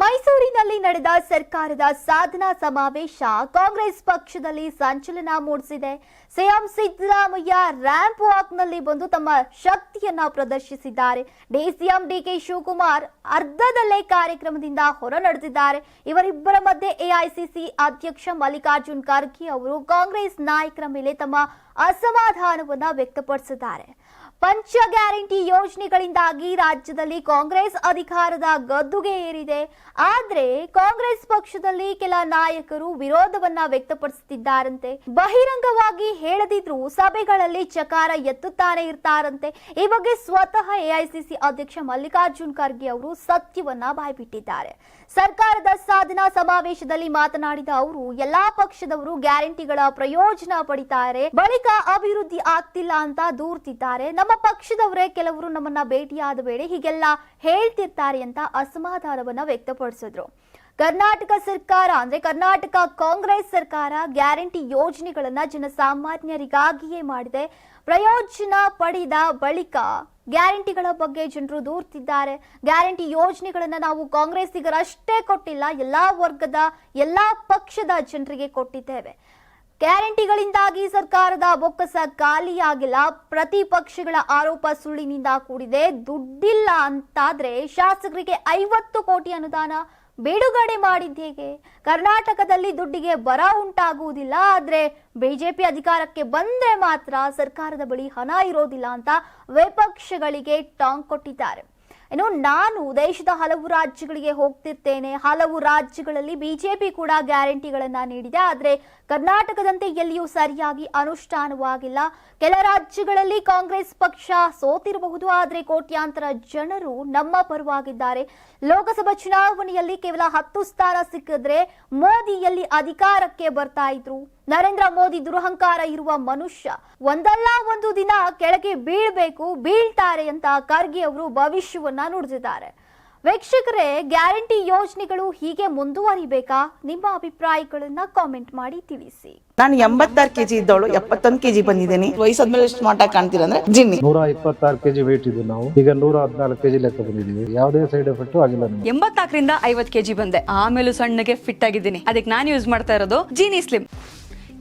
ಮೈಸೂರಿನಲ್ಲಿ ನಡೆದ ಸರ್ಕಾರದ ಸಾಧನಾ ಸಮಾವೇಶ ಕಾಂಗ್ರೆಸ್ ಪಕ್ಷದಲ್ಲಿ ಸಂಚಲನ ಮೂಡಿಸಿದೆ. ಸಿಎಂ ಸಿದ್ದರಾಮಯ್ಯ ರ್ಯಾಂಪ್ ವಾಕ್ನಲ್ಲಿ ಬಂದು ತಮ್ಮ ಶಕ್ತಿಯನ್ನ ಪ್ರದರ್ಶಿಸಿದ್ದಾರೆ. ಡಿಸಿಎಂ ಡಿಕೆ ಶಿವಕುಮಾರ್ ಅರ್ಧದಲ್ಲೇ ಕಾರ್ಯಕ್ರಮದಿಂದ ಹೊರ ನಡೆದಿದ್ದಾರೆ ಇವರಿಬ್ಬರ ಮಧ್ಯೆ ಎಐಸಿಸಿ ಅಧ್ಯಕ್ಷ ಮಲ್ಲಿಕಾರ್ಜುನ್ ಖರ್ಗೆ ಅವರು ಕಾಂಗ್ರೆಸ್ ನಾಯಕರ ಮೇಲೆ ತಮ್ಮ ಅಸಮಾಧಾನವನ್ನ ವ್ಯಕ್ತಪಡಿಸಿದ್ದಾರೆ. ಪಂಚ ಗ್ಯಾರಂಟಿ ಯೋಜನೆಗಳಿಂದಾಗಿ ರಾಜ್ಯದಲ್ಲಿ ಕಾಂಗ್ರೆಸ್ ಅಧಿಕಾರದ ಗದ್ದುಗೆ ಏರಿದೆ. ಆದ್ರೆ ಕಾಂಗ್ರೆಸ್ ಪಕ್ಷದಲ್ಲಿ ಕೆಲ ನಾಯಕರು ವಿರೋಧವನ್ನ ವ್ಯಕ್ತಪಡಿಸುತ್ತಿದ್ದಾರಂತೆ. ಬಹಿರಂಗವಾಗಿ ಹೇಳದಿದ್ರು ಸಭೆಗಳಲ್ಲಿ ಚಕಾರ ಎತ್ತುತ್ತಾನೆ ಇರ್ತಾರಂತೆ. ಈ ಬಗ್ಗೆ ಸ್ವತಃ ಎಐಸಿಸಿ ಅಧ್ಯಕ್ಷ ಮಲ್ಲಿಕಾರ್ಜುನ್ ಖರ್ಗೆ ಅವರು ಸತ್ಯವನ್ನ ಬಾಯ್ಬಿಟ್ಟಿದ್ದಾರೆ. ಸರ್ಕಾರದ ಸಾಧನಾ ಸಮಾವೇಶದಲ್ಲಿ ಮಾತನಾಡಿದ ಅವರು, ಎಲ್ಲಾ ಪಕ್ಷದವರು ಗ್ಯಾರಂಟಿಗಳ ಪ್ರಯೋಜನ ಪಡಿತಾರೆ. ಬಳಿಕ ಅಭಿವೃದ್ಧಿ ಆಗ್ತಿಲ್ಲ ಅಂತ ದೂರ್ತಿದ್ದಾರೆ. ನಮ್ಮ ಪಕ್ಷದವರೇ ಕೆಲವರು ನಮ್ಮನ್ನ ಭೇಟಿಯಾದ ವೇಳೆ ಹೀಗೆಲ್ಲ ಹೇಳ್ತಿರ್ತಾರೆ ಅಂತ ಅಸಮಾಧಾನವನ್ನ ವ್ಯಕ್ತಪಡಿಸಿದ್ರು. ಕರ್ನಾಟಕ ಸರ್ಕಾರ ಅಂದ್ರೆ ಕರ್ನಾಟಕ ಕಾಂಗ್ರೆಸ್ ಸರ್ಕಾರ ಗ್ಯಾರಂಟಿ ಯೋಜನೆಗಳನ್ನ ಜನಸಾಮಾನ್ಯರಿಗಾಗಿಯೇ ಮಾಡಿದೆ. ಪ್ರಯೋಜನ ಪಡೆದ ಬಳಿಕ ಗ್ಯಾರಂಟಿಗಳ ಬಗ್ಗೆ ಜನರು ದೂರ್ತಿದ್ದಾರೆ. ಗ್ಯಾರಂಟಿ ಯೋಜನೆಗಳನ್ನ ನಾವು ಕಾಂಗ್ರೆಸ್ಸಿಗರಷ್ಟೇ ಕೊಟ್ಟಿಲ್ಲ, ಎಲ್ಲಾ ವರ್ಗದ, ಎಲ್ಲಾ ಪಕ್ಷದ ಜನರಿಗೆ ಕೊಟ್ಟಿದ್ದೇವೆ. ಗ್ಯಾರಂಟಿಗಳಿಂದಾಗಿ ಸರ್ಕಾರದ ಬೊಕ್ಕಸ ಖಾಲಿಯಾಗಿಲ್ಲ. ಪ್ರತಿಪಕ್ಷಗಳ ಆರೋಪ ಸುಳ್ಳಿನಿಂದ ಕೂಡಿದೆ. ದುಡ್ಡಿಲ್ಲ ಅಂತಾದ್ರೆ ಶಾಸಕರಿಗೆ ಐವತ್ತು ಕೋಟಿ ಅನುದಾನ ಬಿಡುಗಡೆ ಮಾಡಿದ್ದೇಗೆ ಕರ್ನಾಟಕದಲ್ಲಿ ದುಡ್ಡಿಗೆ ಬರ ಉಂಟಾಗುವುದಿಲ್ಲ. ಆದ್ರೆ ಬಿಜೆಪಿ ಅಧಿಕಾರಕ್ಕೆ ಬಂದ್ರೆ ಮಾತ್ರ ಸರ್ಕಾರದ ಬಳಿ ಹಣ ಇರೋದಿಲ್ಲ ಅಂತ ವಿಪಕ್ಷಗಳಿಗೆ ಟಾಂಗ್ ಕೊಟ್ಟಿದ್ದಾರೆ. ಇನ್ನು ನಾನು ದೇಶದ ಹಲವು ರಾಜ್ಯಗಳಿಗೆ ಹೋಗ್ತಿರ್ತೇನೆ, ಹಲವು ರಾಜ್ಯಗಳಲ್ಲಿ ಬಿಜೆಪಿ ಕೂಡ ಗ್ಯಾರಂಟಿಗಳನ್ನ ನೀಡಿದೆ, ಆದರೆ ಕರ್ನಾಟಕದಂತೆ ಎಲ್ಲಿಯೂ ಸರಿಯಾಗಿ ಅನುಷ್ಠಾನವಾಗಿಲ್ಲ. ಕೆಲ ರಾಜ್ಯಗಳಲ್ಲಿ ಕಾಂಗ್ರೆಸ್ ಪಕ್ಷ ಸೋತಿರಬಹುದು, ಆದರೆ ಕೋಟ್ಯಾಂತರ ಜನರು ನಮ್ಮ ಪರವಾಗಿದ್ದಾರೆ. ಲೋಕಸಭಾ ಚುನಾವಣೆಯಲ್ಲಿ ಕೇವಲ ಹತ್ತು ಸ್ಥಾನ ಸಿಕ್ಕಿದ್ರೆ ಮೋದಿಯಲ್ಲಿ ಅಧಿಕಾರಕ್ಕೆ ಬರ್ತಾ ಇದ್ರು. ನರೇಂದ್ರ ಮೋದಿ ದುರಹಂಕಾರ ಇರುವ ಮನುಷ್ಯ. ಒಂದಲ್ಲ ಒಂದು ದಿನ ಕೆಳಗೆ ಬೀಳ್ಬೇಕು ಬೀಳ್ತಾರೆ ಅಂತ ಖರ್ಗೆ ಅವರು ಭವಿಷ್ಯವನ್ನ ನುಡಿದಿದ್ದಾರೆ. ವೀಕ್ಷಕರೇ ಗ್ಯಾರಂಟಿ ಯೋಜನೆಗಳು ಹೀಗೆ ಮುಂದುವರಿಬೇಕಾ? ನಿಮ್ಮ ಅಭಿಪ್ರಾಯಗಳನ್ನ ಕಾಮೆಂಟ್ ಮಾಡಿ ತಿಳಿಸಿ. ನಾನು ಎಂಬತ್ತಾರು ಕೆಜಿ ಇದ್ದವಳು ಎಪ್ಪತ್ತೊಂದು ಕೆಜಿ ಬಂದಿದ್ದೀನಿ. ವಯಸ್ಸಾದ್ಮೇಲೆ ಎಷ್ಟು ಮಾಟ ಕಾಣ್ತೀರಂದ್ರೆ ಜಿನ್ನಿ. ನೂರ ಇಪ್ಪತ್ತಾರು ಕೆಜಿ ವೇಟ್ ಇದ್ದು ನಾವು. ಈಗ ನೂರ ಹದಿನಾಲ್ಕು ಕೆಜಿ ಲೆಕ್ಕ ಬಂದಿದ್ದೀವಿ. ಯಾವುದೇ ಸೈಡ್ ಎಫೆಕ್ಟ್ ಆಗಿಲ್ಲ ನಮಗೆ. ಎಂಬತ್ನಾಲ್ಕರಿಂದ ಐವತ್ ಕೆಜಿ ಬಂದೆ. ಆಮೇಲೂ ಸಣ್ಣಗೆ ಫಿಟ್ ಆಗಿದ್ದೀನಿ. ಅದಕ್ಕೆ ನಾನು ಯೂಸ್ ಮಾಡ್ತಾ ಇರೋದು ಜೀನಿ ಸ್ಲಿಮ್